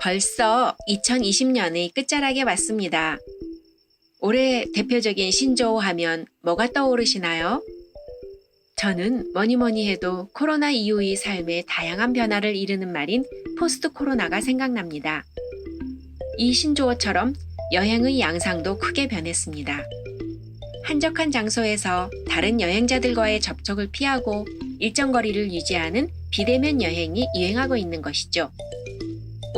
벌써 2020년의 끝자락에 왔습니다. 올해 대표적인 신조어 하면 뭐가 떠오르시나요? 저는 뭐니 뭐니 해도 코로나 이후의 삶의 다양한 변화를 이르는 말인 포스트 코로나가 생각납니다. 이 신조어처럼 여행의 양상도 크게 변했습니다. 한적한 장소에서 다른 여행자들과의 접촉을 피하고 일정 거리를 유지하는 비대면 여행이 유행하고 있는 것이죠.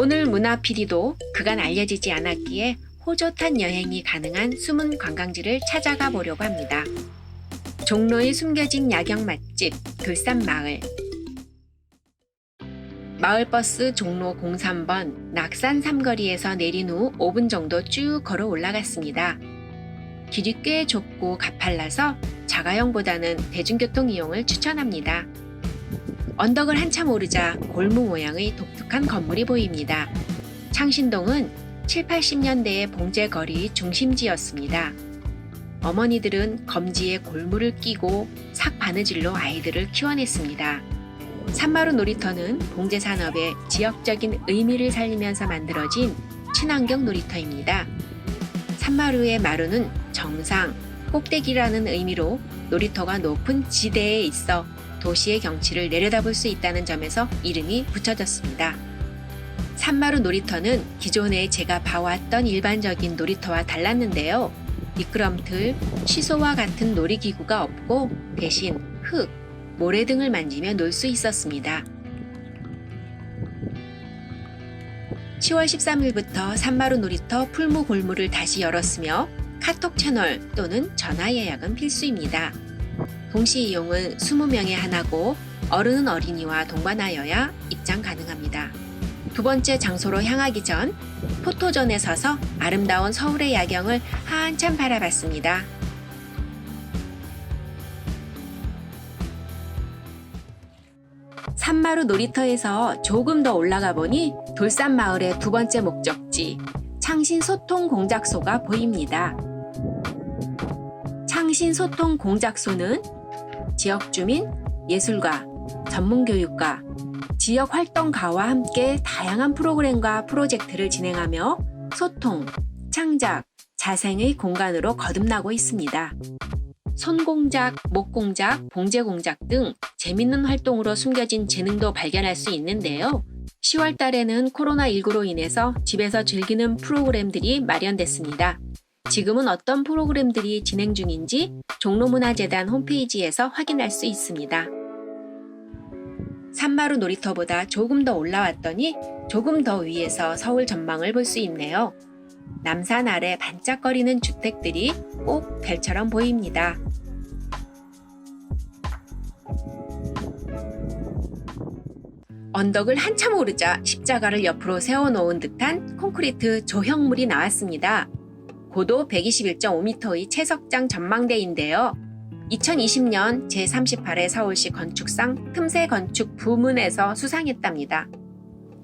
오늘 문화 PD도 그간 알려지지 않았기에 호젓한 여행이 가능한 숨은 관광지를 찾아가 보려고 합니다. 종로의 숨겨진 야경 맛집 돌산마을 마을버스 종로 03번 낙산 삼거리에서 내린 후 5분 정도 쭉 걸어 올라갔습니다. 길이 꽤 좁고 가팔라서 자가용보다는 대중교통 이용을 추천합니다. 언덕을 한참 오르자 골무 모양의 독특한 건물이 보입니다. 창신동은 7, 80년대의 봉제거리 중심지였습니다. 어머니들은 검지에 골무를 끼고 삭 바느질로 아이들을 키워냈습니다. 산마루 놀이터는 봉제 산업의 지역적인 의미를 살리면서 만들어진 친환경 놀이터입니다. 산마루의 마루는 정상, 꼭대기라는 의미로 놀이터가 높은 지대에 있어 도시의 경치를 내려다볼 수 있다는 점에서 이름이 붙여졌습니다. 산마루 놀이터는 기존에 제가 봐왔던 일반적인 놀이터와 달랐는데요. 미끄럼틀, 취소와 같은 놀이기구가 없고 대신 흙, 모래 등을 만지며 놀 수 있었습니다. 10월 13일부터 산마루 놀이터 풀무 골무를 다시 열었으며 카톡 채널 또는 전화 예약은 필수입니다. 동시 이용은 20명에 하나고 어른은 어린이와 동반하여야 입장 가능합니다. 두 번째 장소로 향하기 전 포토존에 서서 아름다운 서울의 야경을 한참 바라봤습니다. 산마루 놀이터에서 조금 더 올라가 보니 돌산 마을의 두 번째 목적지 창신 소통 공작소가 보입니다. 창신 소통 공작소는 지역 주민, 예술가, 전문교육가, 지역 활동가와 함께 다양한 프로그램과 프로젝트를 진행하며 소통, 창작, 자생의 공간으로 거듭나고 있습니다. 손공작, 목공작, 봉제공작 등 재밌는 활동으로 숨겨진 재능도 발견할 수 있는데요. 10월 달에는 코로나19로 인해서 집에서 즐기는 프로그램들이 마련됐습니다. 지금은 어떤 프로그램들이 진행 중인지 종로문화재단 홈페이지에서 확인할 수 있습니다. 산마루 놀이터보다 조금 더 올라왔더니 조금 더 위에서 서울 전망을 볼 수 있네요. 남산 아래 반짝거리는 주택들이 꼭 별처럼 보입니다. 언덕을 한참 오르자 십자가를 옆으로 세워놓은 듯한 콘크리트 조형물이 나왔습니다. 고도 121.5m의 채석장 전망대인데요. 2020년 제38회 서울시 건축상 틈새 건축 부문에서 수상했답니다.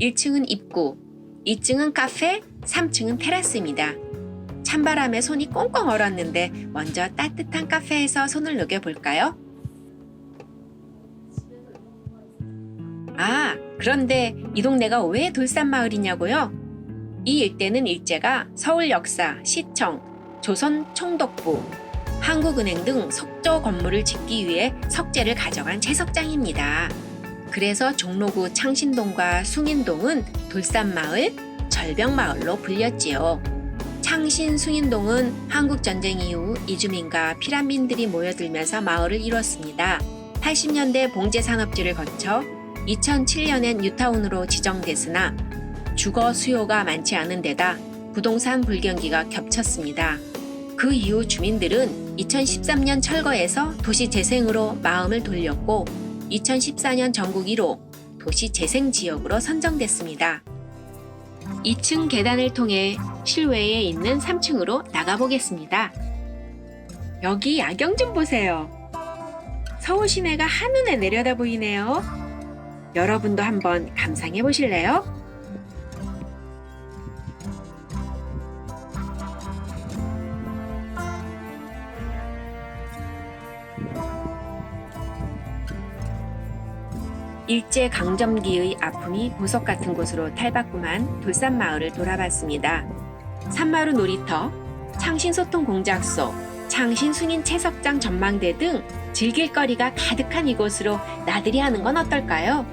1층은 입구, 2층은 카페, 3층은 테라스입니다. 찬바람에 손이 꽁꽁 얼었는데 먼저 따뜻한 카페에서 손을 녹여볼까요? 아, 그런데 이 동네가 왜 돌산마을이냐고요? 이 일대는 일제가 서울 역사, 시청, 조선 총독부, 한국은행 등 석조 건물을 짓기 위해 석재를 가져간 채석장입니다. 그래서 종로구 창신동과 숭인동은 돌산마을, 절벽마을로 불렸지요. 창신 숭인동은 한국전쟁 이후 이주민과 피란민들이 모여들면서 마을을 이뤘습니다. 80년대 봉제산업지를 거쳐 2007년엔 뉴타운으로 지정됐으나 주거 수요가 많지 않은 데다 부동산 불경기가 겹쳤습니다. 그 이후 주민들은 2013년 철거해서 도시 재생으로 마음을 돌렸고 2014년 전국 1호 도시 재생 지역으로 선정됐습니다. 2층 계단을 통해 실외에 있는 3층으로 나가보겠습니다. 여기 야경 좀 보세요. 서울 시내가 한눈에 내려다 보이네요. 여러분도 한번 감상해 보실래요? 일제 강점기의 아픔이 보석 같은 곳으로 탈바꿈한 돌산 마을을 돌아봤습니다. 산마루 놀이터, 창신소통 공작소, 창신승인 채석장 전망대 등 즐길 거리가 가득한 이곳으로 나들이 하는 건 어떨까요?